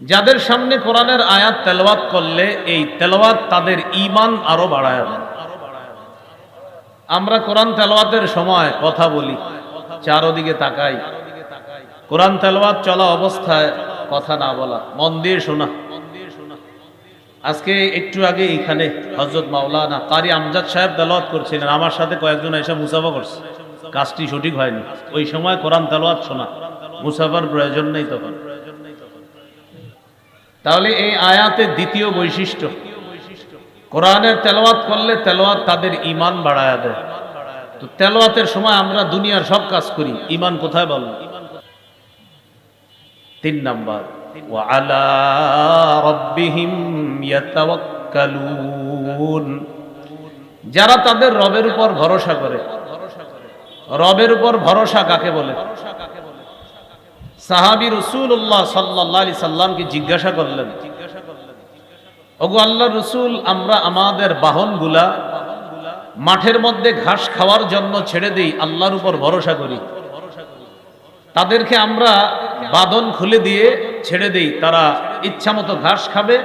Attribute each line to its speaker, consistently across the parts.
Speaker 1: যাদের সামনে কোরআনের আয়াত তেলাওয়াত করলে এই তেলাওয়াত তাদের ঈমান আরও বাড়ায়। আমরা কোরআন তেলাওয়াতের সময় কথা বলি, চারোদিকে তাকাই। কোরআন তেলাওয়াত চলা অবস্থায় কথা না বলা, মন দিয়ে শোনা। আজকে একটু আগে এখানে হজরত মাওলানা কারি আমজাদ সাহেব তেলাওয়াত করছিলেন, আমার সাথে কয়েকজন এসে মুসাফা করছে। কাজটি সঠিক হয়নি। ওই সময় কোরআন তেলাওয়াত শোনা, মুসাফার প্রয়োজন নেই তখন। তাহলে এই আয়াতের দ্বিতীয় বৈশিষ্ট্য কোরআনের তেলাওয়াত করলে তেলাওয়াত তাদের ইমান বাড়ায় দেয় তো তেলাওয়াতের সময় আমরা দুনিয়ার সব কাজ করি ইমান কোথায় বল তিন নাম্বার وعلى ربهم يتوكلون যারা তাদের রবের উপর ভরসা করে রবের উপর ভরসা কাকে বলে সাহাবি রসুল্লাহ সাল্লাহ আলি সাল্লামকে জিজ্ঞাসা করলেন, ওগো আল্লাহ রসুল, আমরা আমাদের বাহনগুলা মাঠের মধ্যে ঘাস খাওয়ার জন্য ছেড়ে দিই, আল্লাহর উপর ভরসা করি। তাদেরকে আমরা বাদন খুলে দিয়ে ছেড়ে দিই, তারা ইচ্ছা মতো ঘাস খাবে,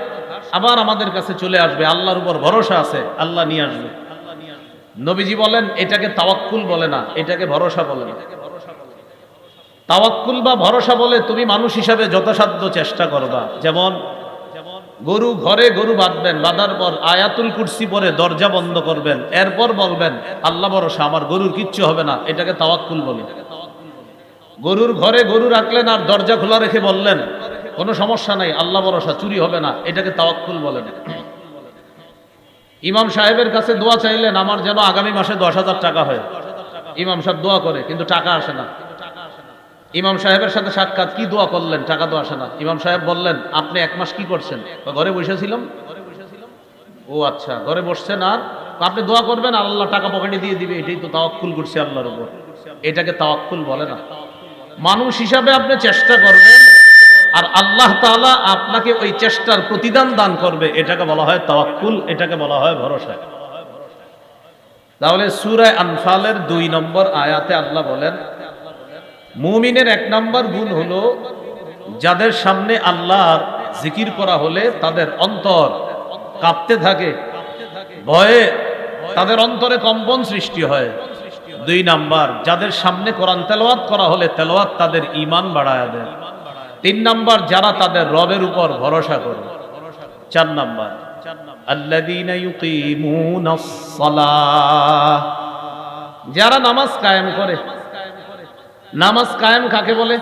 Speaker 1: আবার আমাদের কাছে চলে আসবে, আল্লাহর উপর ভরসা আছে, আল্লাহ নিয়ে আসবে। নবীজি বলেন, এটাকে তাওয়াক্কুল বলে না, এটাকে ভরসা বলে না। তাওয়াক্কুল বা ভরসা বলে তুমি মানুষ হিসাবে যথাসাধ্য চেষ্টা করবা। যেমন, গরু ঘরে গরু বাঁধবেন, বাঁধার পর আয়াতুল কুরসি পরে দরজা বন্ধ করবেন, এরপর বলবেন, আল্লাহ ভরসা, আমার গরুর কিচ্ছু হবে না, এটাকে তাওয়াক্কুল বলে। গরুর ঘরে গরু রাখলেন আর দরজা খোলা রেখে বললেন, কোনো সমস্যা নাই, আল্লাহ ভরসা, চুরি হবে না, এটাকে তাওয়াক্কুল বলেন। ইমাম সাহেবের কাছে দোয়া চাইলেন, আমার যেন আগামী মাসে দশ হাজার টাকা হয়। ইমাম সাহেব দোয়া করে, কিন্তু টাকা আসে না। ইমাম সাহেবের সাথে সাক্ষাৎ, কি দোয়া করলেন? টাকা তো আসে ইমাম সাহেব বললেন, আপনি এক মাস কি করছেন? ঘরে বসেছিলাম। ও আচ্ছা ঘরে বসছেন আর? আপনি দোয়া করবেন, আল্লাহ টাকা পকেটে দিয়ে দিবে। এটাই তো তাওয়াক্কুল করছে আল্লাহর উপর। এটাকে তাওয়াক্কুল বলে না। মানুষ হিসাবে আপনি চেষ্টা করবেন, আর আল্লাহ তাআলা আপনাকে ওই চেষ্টার প্রতিদান দান করবে। এটাকে বলা হয় তাওয়াক্কুল, এটাকে বলা হয় ভরসা। তাহলে সুরায় আনফালের দুই নম্বর আয়াতে আল্লাহ বলেন মুমিনের এক নম্বর গুণ হলো যাদের সামনে আল্লাহর জিকির করা হলে তাদের অন্তর কাঁপতে থাকে, ভয়ে তাদের অন্তরে কম্পন সৃষ্টি হয়। দুই নাম্বার, যাদের সামনে কোরআন তেলাওয়াত করা হলে তেলাওয়াত তাদের ইমান বাড়ায় দেয়। তিন নাম্বার, যারা তাদের রবের উপর ভরসা করে। চার নাম্বার যারা নামাজ কায়েম করে নামাজ কায়েম কাকে বলে?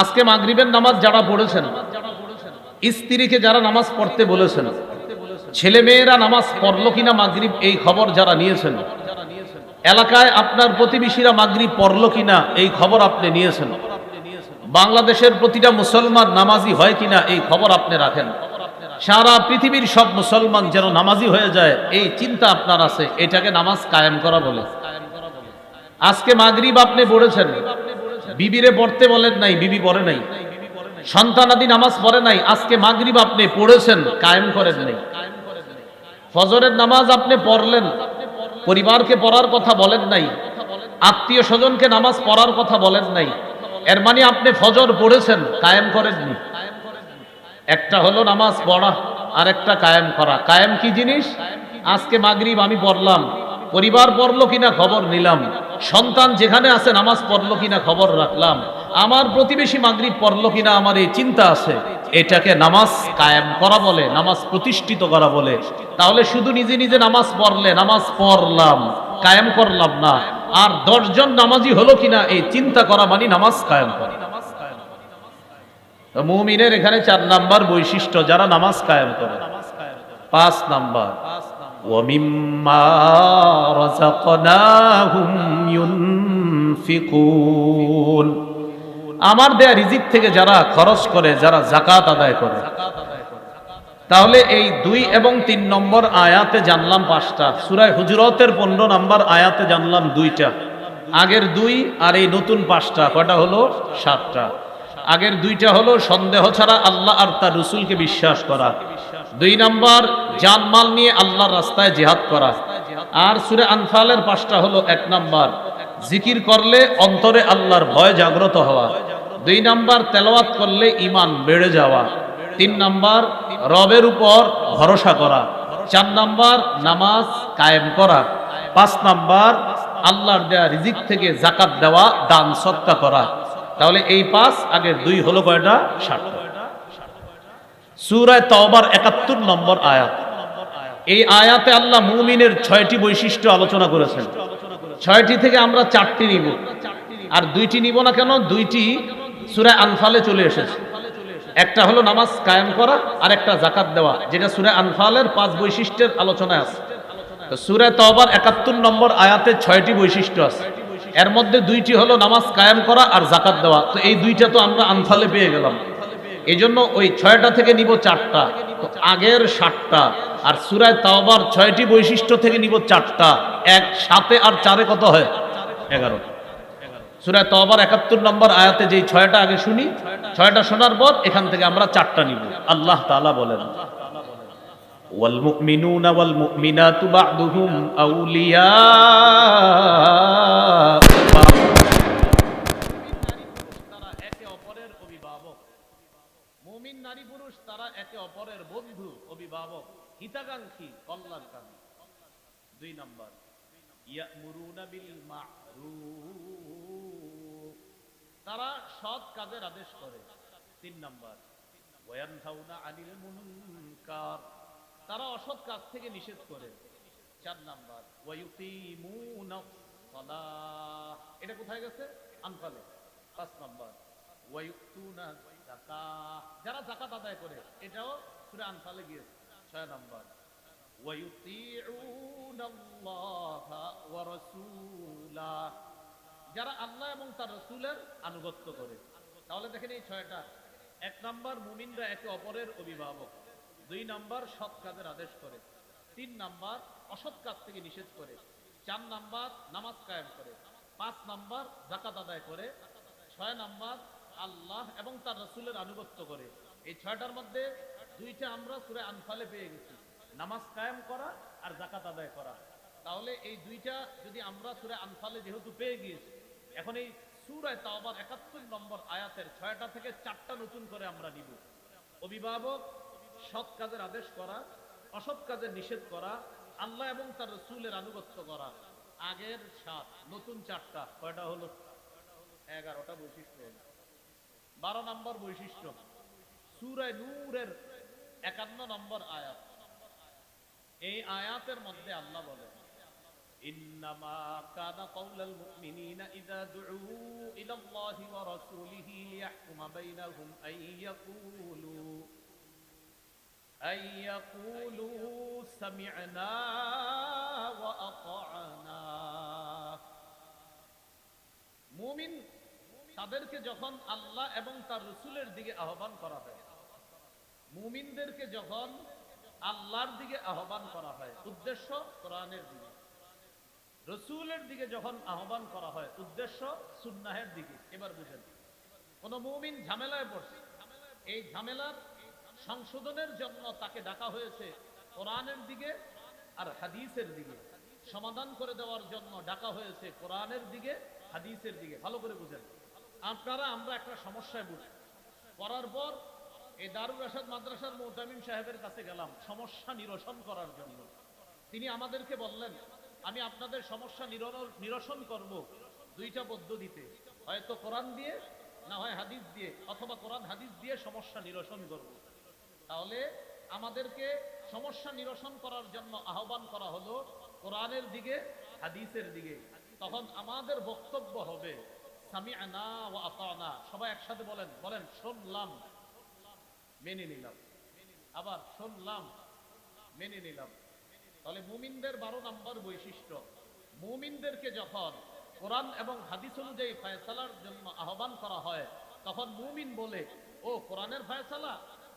Speaker 1: আজকে মাগরিবের নামাজ যারা পড়েছেন, স্ত্রীকে যারা নামাজ পড়তে বলেছেন, ছেলে মেয়েরা নামাজ পড়ল কিনা মাগরিব এই খবর যারা নিয়েছেন, এলাকায় আপনার প্রতিবেশীরা মাগরিব পড়ল কিনা এই খবর আপনি নিয়েছেন, বাংলাদেশের প্রতিটা মুসলমান নামাজি হয় কিনা এই খবর আপনি রাখেন। সারা পৃথিবীর সব মুসলমান যেন নামাজি হয়ে যায়, এই চিন্তা আপনার আছে, এটাকে নামাজ কায়েম করা বলে। আজকে মাগরিব আপনি পড়েছেন বিবিরে পড়তে বলেন নাই, বিবি পড়ে নাই। সন্তানাদি নামাজ পড়ে নাই, আজকে মাগরিব আপনি পড়েছেন, কায়েম করেন নাই। ফজরের নামাজ আপনি পড়লেন, পরিবারকে পড়ার কথা বলেন নাই, আত্মীয় স্বজনকে নামাজ পড়ার কথা বলেন নাই। এর মানে আপনি ফজর পড়েছেন, কায়েম করেননি একটা হলো নামাজ পড়া আর একটা কায়েম করা। কায়েম কি জিনিস? আজকে মাগরিব আমি পড়লাম পরিবার পড়ল কিনা খবর নিলাম। সন্তান যেখানে আছে নামাজ পড়ল কিনা খবর রাখলাম। আমার প্রতিবেশী মাগরিব পড়ল কিনা আমার এই চিন্তা আছে। এটাকে নামাজ কায়েম করা বলে, নামাজ প্রতিষ্ঠিত করা বলে। তাহলে শুধু নিজে নিজে নামাজ পড়লে, নামাজ পড়লাম, কায়েম করলাম না। আর দশজন নামাজি হলো কিনা এই চিন্তা করা মানে নামাজ কায়েম করা। মুমিনের এখানে চার নাম্বার বৈশিষ্ট্য, যারা নামাজ কায়েম করে। পাঁচ নাম্বার ومما رزقناهم ينفقون আমার দেয়া রিজিক থেকে যারা খরচ করে যারা জাকাত আদায় করে তাহলে এই দুই এবং তিন নম্বর আয়াতে জানলাম পাঁচটা সুরায় হুজরতের পনেরো নম্বর আয়াতে জানলাম দুইটা আগের দুই আর এই নতুন পাঁচটা কয়টা হলো সাতটা আগের দুইটা হলো সন্দেহ ছাড়া আল্লাহ আর তার রসুলকে বিশ্বাস করা দুই নাম্বার জানমাল নিয়ে আল্লাহর রাস্তায় জেহাদ করা। আর সুরে আনফালের পাঁচটা হলো এক নাম্বার, জিকির করলে অন্তরে আল্লাহর ভয় জাগ্রত হওয়া। দুই নাম্বার, তেলাওয়াত করলে ইমান বেড়ে যাওয়া। তিন নাম্বার, রবের উপর ভরসা করা। চার নাম্বার, নামাজ কায়েম করা। পাঁচ নাম্বার, আল্লাহর দেয়া রিজিক থেকে জাকাত দেওয়া, দান সৎকা করা। তাহলে এই পাঁচ, আগের দুই হলো কয়টা? ষাটটা সুরায় তওবার একাত্তর নম্বর আয়াত। এই আয়াতে আল্লাহ মুমিনের ছয়টি বৈশিষ্ট্য আলোচনা করেছেন। ছয়টি থেকে আমরা চারটি নিব। আর দুইটি নিব না কেন? দুইটি সুরায় আনফালে চলে এসেছে। একটা হলো নামাজ কায়েম করা, আর একটা জাকাত দেওয়া, যেটা সুরায় আনফালের পাঁচ বৈশিষ্ট্যের আলোচনায় আছে। তো সুরায় তওবার একাত্তর নম্বর আয়াতে ছয়টি বৈশিষ্ট্য আছে। এর মধ্যে দুইটি হলো নামাজ কায়েম করা আর জাকাত দেওয়া। তো এই দুইটা তো আমরা আনফালে পেয়ে গেলাম। এই জন্য ওই ছয়টা থেকে নিব চারটা তো আগের সাতটা আর সুরায় তাওবার ছয়টি বৈশিষ্ট্য থেকে নিব চারটা এক সাথে আর চারে কত হয় এগারো সুরায় তওবার একাত্তর নম্বর আয়াতে যেই ছয়টা আগে শুনি ছয়টা শোনার পর এখান থেকে আমরা চারটা নিব আল্লাহ তাআলা বলেন والمؤمنون والمؤمنات بعضهم أولياء অভিভাবক, হিতাকাঙ্ক্ষী, কল্যাণকামী। দুই নাম্বার তারা সৎ কাজের আদেশ করে। তিন নাম্বার আনিল মুনকার। তারা অসৎ কাজ থেকে নিষেধ করে। চার নাম্বার এটা কোথায় গেছে? আনফালে। পাঁচ নাম্বার যারা যাকাত আদায় করে, এটাও সূরা আনফালে গিয়েছে। ছয় নাম্বার। যারা আল্লাহ এবং তার রসুলের আনুগত্য করে। তাহলে দেখেন এই ছয়টা। এক নাম্বার, মুমিনরা একে অপরের অভিভাবক। দুই নাম্বার, সৎ কাজের আদেশ করে। তিন নাম্বার, অসৎ কাজ থেকে নিষেধ করে। চার নাম্বার, নামাজ কায়েম করে। পাঁচ নাম্বার জাকাত আদায় করে। ছয় নাম্বার আল্লাহ এবং তার রসুলের আনুগত্য করে। এই ছয়টার মধ্যে দুইটা আমরা সুরে আনফালে পেয়ে গেছি। নামাজ কায়েম করা আর জাকাত আদায় করা। তাহলে এই দুইটা যদি আমরা সুরে আনফালে যেহেতু পেয়ে গিয়েছি, এখন এই সুরায় তাওবার একাত্তর নম্বর আয়াতের ছয়টা থেকে চারটা নতুন করে আমরা নিব। অভিভাবক, সৎ কাজের আদেশ করা, অসৎ কাজের নিষেধ করা, আল্লাহ এবং তার রসুলের আনুগত্য করা। আগের সাত, নতুন চারটা, কয়টা হলো? এগারোটা বৈশিষ্ট্য হলো। বারো নম্বর বৈশিষ্ট্য সুরায় নূরের একান্ন নম্বর আয়াত এই আয়াতের মধ্যে আল্লাহ বলেন إنما كان قول المؤمنين إذا دعوا إلى الله ورسوله ليحكم بينهم أن يقولوا أن يقولوا سمعنا وأطعنا মুমিন তাদেরকে যখন আল্লাহ এবং তার রসুলের দিকে আহ্বান করা হয় মুমিনদেরকে যখন আল্লাহর দিকে আহ্বান করা হয়, উদ্দেশ্য কোরআনের দিকে। রসুলের দিকে যখন আহ্বান করা হয়, উদ্দেশ্য সুন্নাহের দিকে। এবার বুঝেন, কোন মুমিন ঝামেলায় পড়ছে, এই ঝামেলার সংশোধনের জন্য তাকে ডাকা হয়েছে কোরআনের দিকে আর হাদিসের দিকে। সমাধান করে দেওয়ার জন্য ডাকা হয়েছে কোরআনের দিকে, হাদিসের দিকে। ভালো করে বুঝেন। আপনারা, আমরা একটা সমস্যায় বুঝি করার পর এই দারুল রাশাদ মাদ্রাসার মোহতামিম সাহেবের কাছে গেলাম, সমস্যা নিরসন করার জন্য। তিনি আমাদেরকে বললেন, আমি আপনাদের সমস্যা নিরসন করব দুইটা পদ্ধতিতে। হয়তো কোরআন দিয়ে, না হয় হাদিস দিয়ে, অথবা কোরআন, হাদিস দিয়ে সমস্যা নিরসন করব। তাহলে আমাদেরকে সমস্যা নিরসন করার জন্য আহ্বান করা হলো কোরআনের দিকে, হাদিসের দিকে। তখন আমাদের বক্তব্য হবে সবাই একসাথে বলেন বলেন, শুনলাম, মেনে নিলাম। আবার শুনলাম, মেনে নিলাম। তাহলে মুমিনদের বারো নম্বর বৈশিষ্ট্য, মুমিনদেরকে যখন কোরআন এবং হাদিস অনুযায়ী ফয়সালার জন্য আহ্বান করা হয়, তখন মুমিন বলে, ও, কোরআনের ফয়সালা,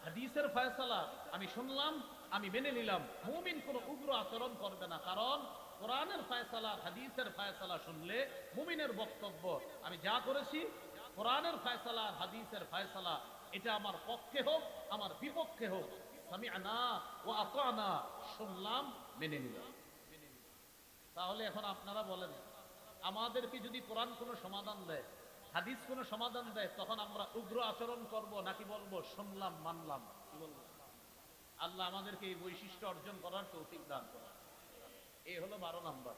Speaker 1: হাদিসের ফয়সালা, আমি শুনলাম, আমি মেনে নিলাম। মুমিন কোনো উগ্র আচরণ করবে না, কারণ কোরআনের ফয়সালা, হাদিসের ফয়সালা শুনলে মুমিনের বক্তব্য, আমি যা করেছি, কোরআনের ফয়সালা হাদিসের ফয়সালা, এটা আমার পক্ষে হোক, আমার বিপক্ষে হোক, সামিআনা ও আতানা, শুনলাম, মেনে নিলাম। তাহলে এখন আপনারা বলেন, আমাদেরকে যদি কোরআন কোনো সমাধান দেয়, হাদিস কোনো সমাধান দেয়, তখন আমরা উগ্র আচরণ করব নাকি বলব, শুনলাম, মানলাম? আল্লাহ আমাদেরকে এই বৈশিষ্ট্য অর্জন করার তৌফিক দান করা এই হলো বারো নম্বর।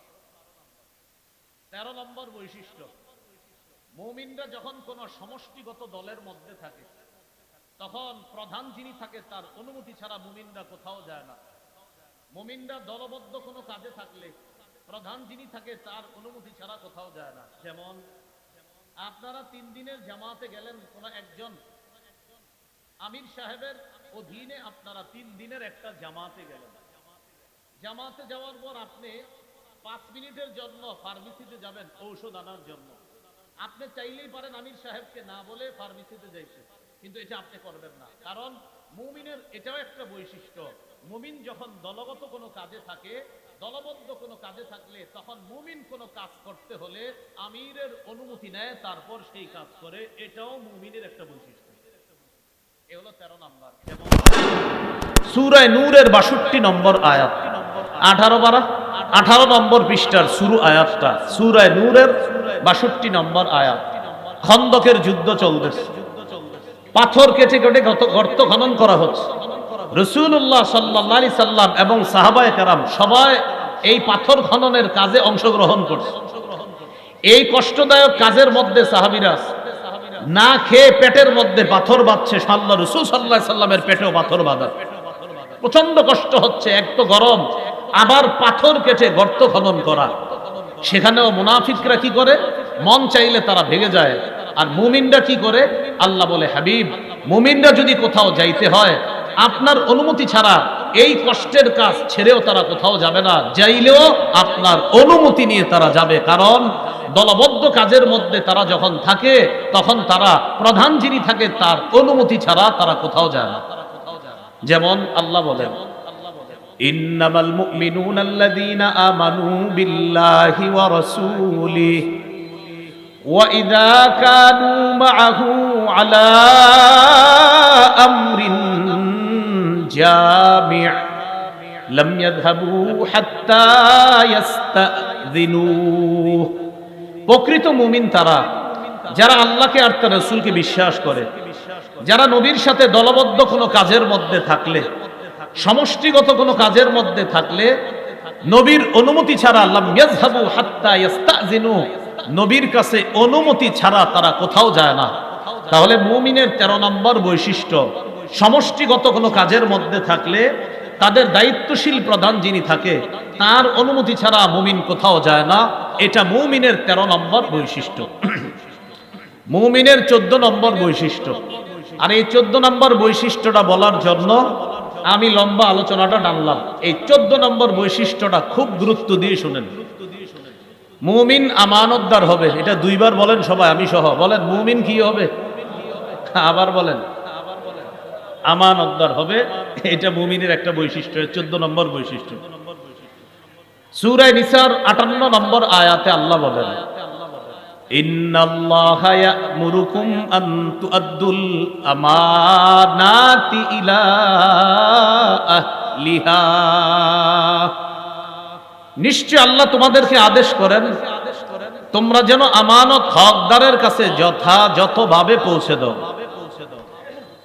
Speaker 1: তেরো নম্বর বৈশিষ্ট্য, মৌমিনরা যখন কোন সমষ্টিগত দলের মধ্যে থাকে, তখন প্রধান যিনি থাকে তার অনুমতি ছাড়া মুমিনরা কোথাও যায় না। মুমিনরা দলবদ্ধ কোনো কাজে থাকলে প্রধান যিনি থাকে তার অনুমতি ছাড়া কোথাও যায় না। যেমন, আপনারা তিন দিনের জামাতে গেলেন কোন একজন, আমির সাহেবের অধীনে আপনারা তিন দিনের একটা জামাতে গেলেন। জামাতে যাওয়ার পর আপনি পাঁচ মিনিটের জন্য ফার্মেসিতে যাবেন, ঔষধ আনার জন্য। আপনি চাইলেই পারেন আমির সাহেবকে না বলে ফার্মেসিতে যাইতে, কিন্তু এটা আপনি করবেন না। কারণ মুমিনের এটাও একটা বৈশিষ্ট্য, মুমিন যখন দলগত কোনো কাজে থাকে, দলবদ্ধ কোনো কাজে থাকলে তখন মুমিন কোনো কাজ করতে হলে আমিরের অনুমতি নেয়, তারপর সেই কাজ করে। এটাও মুমিনের একটা বৈশিষ্ট্য। এ হলো তেরো নাম্বার। সুরায় নূরের বাষট্টি নম্বর আয়াত। আঠারো বারা আঠারো নম্বর পৃষ্ঠার শুরু আয়াতটা। সুরায় নূরের বাষট্টি নম্বর আয়াত। খন্দকের যুদ্ধ চলতেছে। পাথর কেটে কেটে গর্ত খনন করা হচ্ছে। রসুল্লাহ সাল্লাহ সাল্লাম এবং সাহাবায় কারাম সবাই এই পাথর খননের কাজে অংশগ্রহণ করছে। এই কষ্টদায়ক কাজের মধ্যে সাহাবিরাজ না খেয়ে পেটের মধ্যে পাথর বাঁধছে সাল্লাহ রসুল সাল্লাহ সাল্লামের পেটেও পাথর বাঁধা। প্রচণ্ড কষ্ট হচ্ছে, এক তো গরম। আবার পাথর কেটে গর্ত খনন করা। সেখানেও মুনাফিকরা কি করে? মন চাইলে তারা ভেঙে যায়। আর মুমিনরা কি করে? আল্লাহ বলে, হাবিব, মুমিনরা যদি কোথাও যাইতে হয়, আপনার অনুমতি ছাড়া এই কষ্টের কাজ ছেড়েও তারা কোথাও যাবে না। যাইলেও আপনার অনুমতি নিয়ে তারা যাবে। কারণ দলবদ্ধ কাজের মধ্যে তারা যখন থাকে, তখন তারা প্রধান যিনি থাকে, তার অনুমতি ছাড়া তারা কোথাও যায় না। যেমন আল্লাহ বলেন ইন্নামাল মুমিনুনা আল্লাযীনা আমানু বিল্লাহি ওয়া রাসূলিহি ওয়া ইযা আলা আমরিন ইয়াযহাবু হাত্তা ইয়াস্তাযিনুহু প্রকৃত মুমিন তারা, যারা আল্লাহকে আর তার রাসূলকে বিশ্বাস করে, যারা নবীর সাথে দলবদ্ধ কোনো কাজের মধ্যে থাকলে সমষ্টিগত কোনো কাজের মধ্যে থাকলে নবীর অনুমতি ছাড়া নবীর কাছে অনুমতি ছাড়া তারা কোথাও যায় না। তাহলে মুমিনের ১৩ নম্বর বৈশিষ্ট্য, সমষ্টিগত কোনো কাজের মধ্যে থাকলে তাদের দায়িত্বশীল প্রধান যিনি থাকে, তার অনুমতি ছাড়া মুমিন কোথাও যায় না। এটা মুমিনের ১৩ নম্বর বৈশিষ্ট্য। মুমিনের চোদ্দ নম্বর বৈশিষ্ট্য। আর এই চোদ্দ নম্বর বৈশিষ্ট্যটা বলার জন্য আমি লম্বা আলোচনাটা টানলাম এই চোদ্দ নম্বর বৈশিষ্ট্যটা খুব গুরুত্ব দিয়ে শুনেন। মুমিন আমানতদার হবে। এটা দুইবার বলেন সবাই, আমি সহ। বলেন, মুমিন কি হবে? আবার বলেন। আমানতদার হবে। এটা মুমিনের একটা বৈশিষ্ট্য চোদ্দ নম্বর বৈশিষ্ট্য। সুরায় নিসার আটান্ন নম্বর আয়াতে আল্লাহ বলেন নিশ্চয় আল্লাহ তোমাদেরকে আদেশ করেন, তোমরা যেন আমানত হকদারের কাছে যথাযথভাবে পৌঁছে দাও।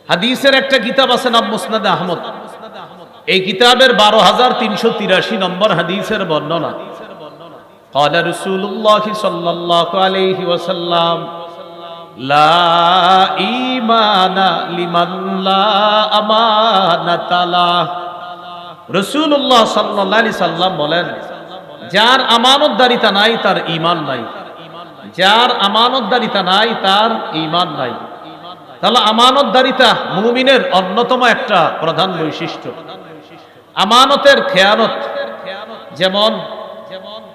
Speaker 1: হাদিসের একটা কিতাব আছে নাম মুসনাদ আহমদ। এই কিতাবের বারো হাজার তিনশো তিরাশি নম্বর হাদিসের বর্ণনা। قال رسول الله صلى الله عليه وسلم لا إيمان لمن لا أمانة له রসুল্লাহ সাল্লাহ আলি সাল্লাম বলেন যার আমানতদারিতা নাই তার ইমান নাই যার আমানতদারিতা নাই তার ইমান নাই তাহলে আমানতদারিতা মুমিনের অন্যতম একটা প্রধান বৈশিষ্ট্য আমানতের খেয়ানত যেমন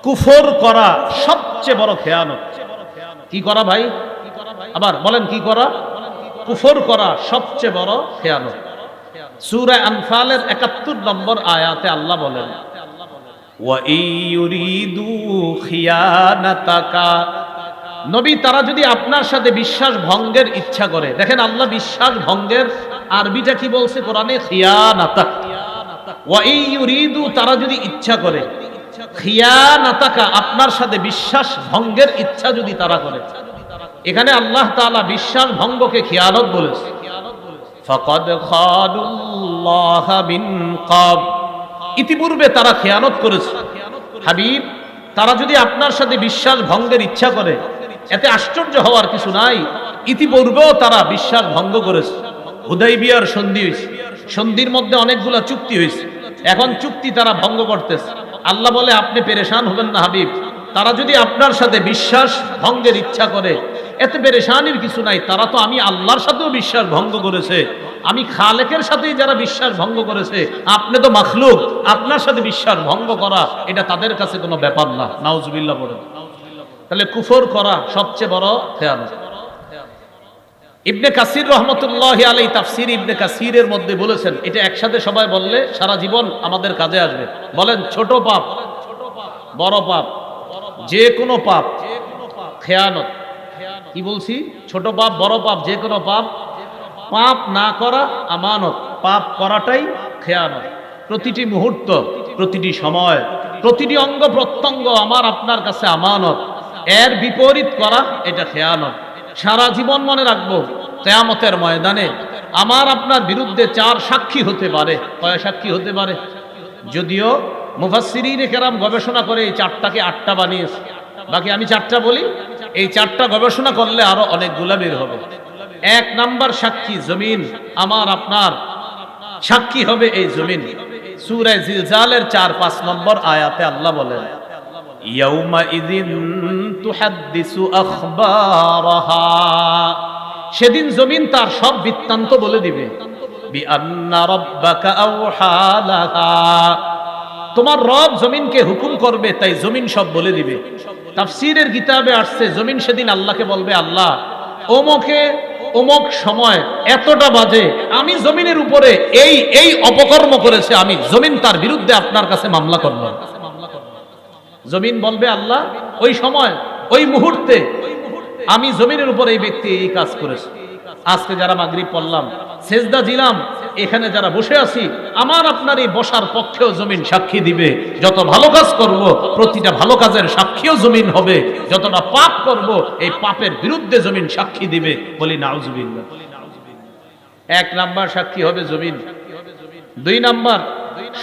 Speaker 1: কুফর করা সবচেয়ে বড় খেয়ানত। কি করা ভাই? আবার বলেন কি করা? কুফর করা সবচেয়ে বড় খেয়ানত। সূরা আনফালের 71 নম্বর আয়াতে আল্লাহ বলেন নবী, তারা যদি আপনার সাথে বিশ্বাস ভঙ্গের ইচ্ছা করে, দেখেন আল্লাহ বিশ্বাস ভঙ্গের আরবিটা কি বলছে কোরআনে? খিয়ানাতাক। ওয়া তারা যদি ইচ্ছা করে খিয়ানাতাকা, আপনার সাথে বিশ্বাস ভঙ্গের ইচ্ছা যদি তারা করে। এখানে আল্লাহ তাআলা বিশ্বাস ভঙ্গকে খেয়ালত বলেছে। ফাকাদ খাদুল্লাহ মিন কাব। ইতিপূর্বে তারা খেয়ানত করেছে। হাবিব, তারা যদি আপনার সাথে বিশ্বাস ভঙ্গের ইচ্ছা করে, এতে আশ্চর্য হওয়ার কিছু নাই। ইতিপূর্বেও তারা বিশ্বাস ভঙ্গ করেছে। হুদাইবিয়ার সন্ধি হয়েছে। সন্ধির মধ্যে অনেকগুলা চুক্তি হয়েছে। এখন চুক্তি তারা ভঙ্গ করতেছে। আল্লাহ বলে, আপনি পেরেশান হবেন না, হাবিব। তারা যদি আপনার সাথে বিশ্বাস ভঙ্গের ইচ্ছা করে, এতে পেরেশানির কিছু নাই। তারা তো আমি আল্লাহর সাথেও বিশ্বাস ভঙ্গ করেছে। আমি খালেকের সাথেই যারা বিশ্বাস ভঙ্গ করেছে, আপনি তো মাখলুক। আপনার সাথে বিশ্বাস ভঙ্গ করা, এটা তাদের কাছে কোনো ব্যাপার না। নাউজুবিল্লাহ বলে তাহলে কুফর করা সবচেয়ে বড় খেয়ানত। ইবনে কাসির রহমতুল্লাহ আলাই তাফসির ইবনে কাসিরের মধ্যে বলেছেন, এটা একসাথে সবাই বললে সারা জীবন আমাদের কাজে আসবে। বলেন, ছোট পাপ, বড় পাপ যে কোনো পাপ, খেয়ানত। কি বলছি? ছোট পাপ, বড় পাপ যে কোনো পাপ পাপ না করা আমানত, পাপ করাটাই খেয়ানত। প্রতিটি মুহূর্ত, প্রতিটি সময়, প্রতিটি অঙ্গ প্রত্যঙ্গ আমার আপনার কাছে আমানত। এর বিপরীত করা, এটা খেয়ানত। সারা জীবন মনে রাখব, কেয়ামতের ময়দানে আমার আপনার বিরুদ্ধে চার সাক্ষী হতে পারে। কয় সাক্ষী হতে পারে? যদিও মুফাসসিরিনে কেরাম গবেষণা করে এই চারটাকে আটটা বানিয়েছে বাকি আমি চারটা বলি, এই চারটা গবেষণা করলে আরও অনেকগুলা বের হবে। এক নাম্বার সাক্ষী জমিন, আমার আপনার সাক্ষী হবে এই জমিন। সূরা জিলজালের চার পাঁচ নম্বর আয়াতে আল্লাহ বলেন সেদিন জমিন তার সব বৃত্তান্ত বলে দিবে। তোমার রব জমিনকে হুকুম করবে, তাই জমিন সব বলে দিবে। তাফসীরের কিতাবে আসছে, জমিন সেদিন আল্লাহকে বলবে, আল্লাহ ওমকে অমক সময় এতটা বাজে, আমি জমিনের উপরে এই এই অপকর্ম করেছে, আমি জমিন তার বিরুদ্ধে আপনার কাছে মামলা করলাম। জমিন বলবে আল্লাহ, ওই সময়, ওই মুহূর্তে আমি জমিনের উপর এই ব্যক্তি এই কাজ করেছে। আজকে যারা মাগরিব পড়লাম, সেজদা দিলাম, এখানে যারা বসে আছি, আমার আপনার এই বসার পক্ষেও জমিন সাক্ষী দিবে। যত ভালো কাজ করব, প্রতিটা ভালো কাজের সাক্ষীও জমিন হবে। যতটা পাপ করব, এই পাপের বিরুদ্ধে জমিন সাক্ষী দিবে। বলি, নাউজুবিল্লাহ। এক নাম্বার সাক্ষী হবে জমিন। দুই নাম্বার,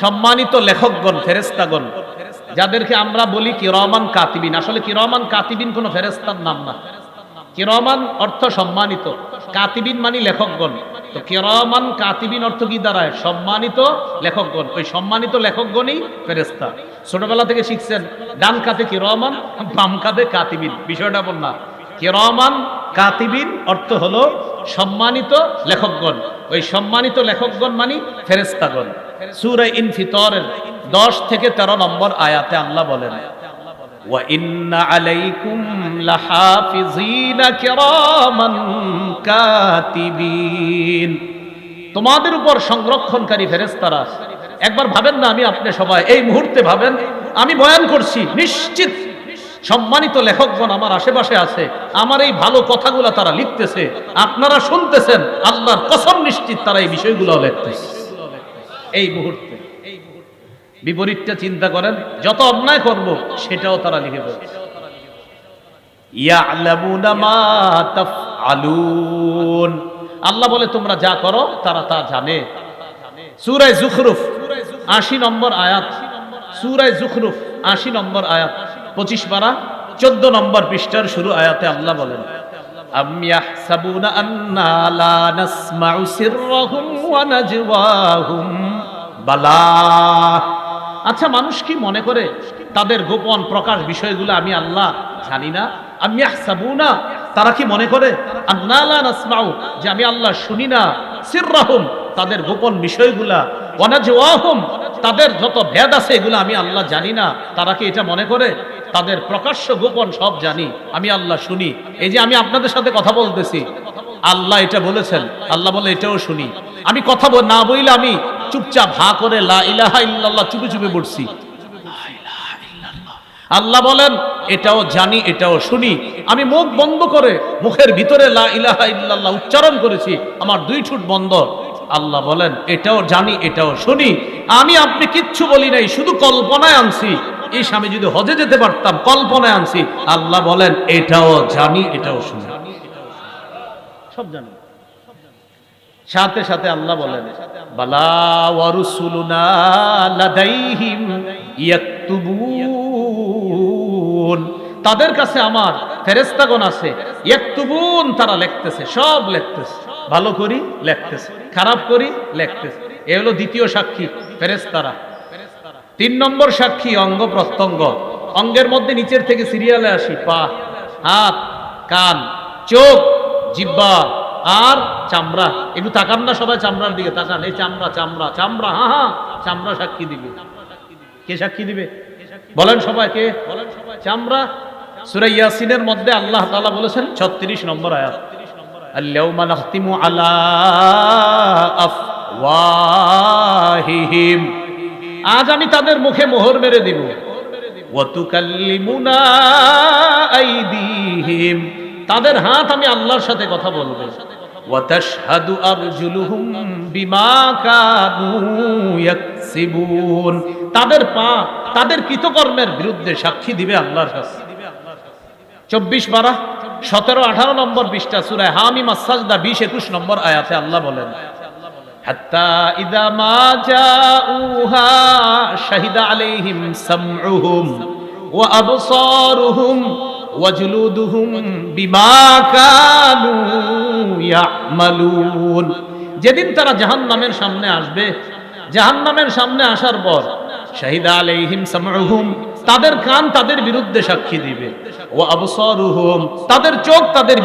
Speaker 1: সম্মানিত লেখকগণ ফেরেস্তাগণ যাদেরকে আমরা বলি কিরমান কাতিবিন। আসলে কিরমান কাতিবিন কোনো ফেরেস্তার নাম না। কিরমান অর্থ সম্মানিত। কাতিবিন মানে লেখকগণ। তো কিরমান কাতিবিন অর্থ কি দাঁড়ায়? সম্মানিত লেখকগণ। ওই সম্মানিত লেখকগণই ফেরেস্তা। ছোটবেলা থেকে শিখছেন, ডান কাতে কিরমান, বাম কাতে কাতিবিন। বিষয়টা বল না। কিরমান কাতিবিন অর্থ হলো সম্মানিত লেখকগণ। ওই সম্মানিত লেখকগণ মানে ফেরেস্তাগণ। সূরা ইনফিতরের দশ থেকে তেরো নম্বর আয়াতে আল্লাহ বলেন وَإِنَّ عَلَيْكُمْ لَحَافِظِينَ كِرَامًا كَاتِبِينَ তোমাদের উপর সংরক্ষণকারী ফেরেস্তারা আছে। একবার ভাবেন না আমি আপনি সবাই এই মুহূর্তে ভাবেন আমি বয়ান করছি নিশ্চিত সম্মানিত লেখকগণ আমার আশেপাশে আছে আমার এই ভালো কথাগুলো তারা লিখতেছে আপনারা শুনতেছেন আল্লাহর কসম নিশ্চিত তারা এই বিষয়গুলো লিখতেছে এই মুহূর্তে বিপরীতটা চিন্তা করেন, যত অন্যায় করব, সেটাও তারা লিখে তাফআলুন। আল্লাহ বলে, তোমরা যা করো, তারা তা জানে। সূরা জুখরুফ 80 নম্বর আয়াত। সূরা জুখরুফ 80 নম্বর আয়াত। 25 পারা 14 নম্বর পৃষ্ঠার শুরু আয়াতে আল্লাহ বলেন বালা আচ্ছা মানুষ কি মনে করে তাদের গোপন প্রকাশ বিষয়গুলো আমি আল্লাহ জানি না? আমি না তারা কি মনে করে? যে আমি আল্লাহ শুনি না। সিররাহুম, তাদের গোপন বিষয়গুলা। ওয়ানাজওয়াহুম তাদের যত ভেদ আছে এগুলো আমি আল্লাহ জানি না। তারা কি এটা মনে করে? তাদের প্রকাশ্য গোপন সব জানি, আমি আল্লাহ শুনি। এই যে আমি আপনাদের সাথে কথা বলতেছি। আল্লাহ এটা বলেছেন, আল্লাহ বলে এটাও শুনি। আমি কথা বল- না বইলে আমি চুপচাপ হা করে লা ইলাহা ইল্লাল্লাহ চুপে চুপে পড়ছি। আল্লাহ বলেন, এটাও জানি, এটাও শুনি। আমি মুখ বন্ধ করে মুখের ভিতরে লা ইলাহা ইল্লাল্লাহ উচ্চারণ করেছি, আমার দুই ঠুট বন্ধ। আল্লাহ বলেন, এটাও জানি, এটাও শুনি। আমি আপনি কিচ্ছু বলি নাই, শুধু কল্পনায় আনছি। এই স্বামী যদি হজে যেতে পারতাম, কল্পনায় আনছি। আল্লাহ বলেন, এটাও জানি, এটাও শুনি।
Speaker 2: সব জানেন
Speaker 1: সাথে সাথে আল্লাহ বলেন, বালা ওয়ারুসুলুনা লাদাইহিম ইয়াকতুবুন। তাদের কাছে আমার ফেরেস্তাগণ আছে, ইয়াকতুবুন তারা লিখতেছে, সব লিখতেছে। ভালো করি, লিখতেছে। খারাপ করি, লিখতেছে। এ হলো দ্বিতীয় সাক্ষী ফেরেস্তারা তিন নম্বর সাক্ষী, অঙ্গ প্রত্যঙ্গ। অঙ্গের মধ্যে নিচের থেকে সিরিয়ালে আসি, পা, হাত, কান, চোখ। জিব্বা আর চামড়া। একটু তাকান না সবাই চামড়ার দিকে, তাকান। এই চামড়া চামড়া চামড়া, হা হা, চামড়া সাক্ষী দিবে। কে সাক্ষী দিবে? বলেন সবাই কে বলেন সবাই চামড়া। সূরা ইয়াসিনের মধ্যে আল্লাহ তাআলা বলেছেন 36 নম্বর আয়াত। আজ আমি তাদের মুখে মোহর মেরে দিব। ওয়াতুকাল্লিমুনা আইদিহিম। তাদের হাত আমি আল্লাহর সাথে কথা বলব। তাদের পা তাদের কৃতকর্মের বিরুদ্ধে সাক্ষী দিবে আল্লাহর চব্বিশ বারা সতেরো আঠারো নম্বর বিশটা সুরায় হামি মাসাজদা বিশ একুশ নম্বর আয়াতে আল্লাহ বলেন শাহিদা যেদিন তারা জাহান্নামের সামনে আসবে, জাহান্নামের সামনে আসার পর শাহিদা আলাইহিম সামউহুম, তাদের কান তাদের বিরুদ্ধে সাক্ষী দিবে। ও আবসারুহুম, তাদের চোখ তাদের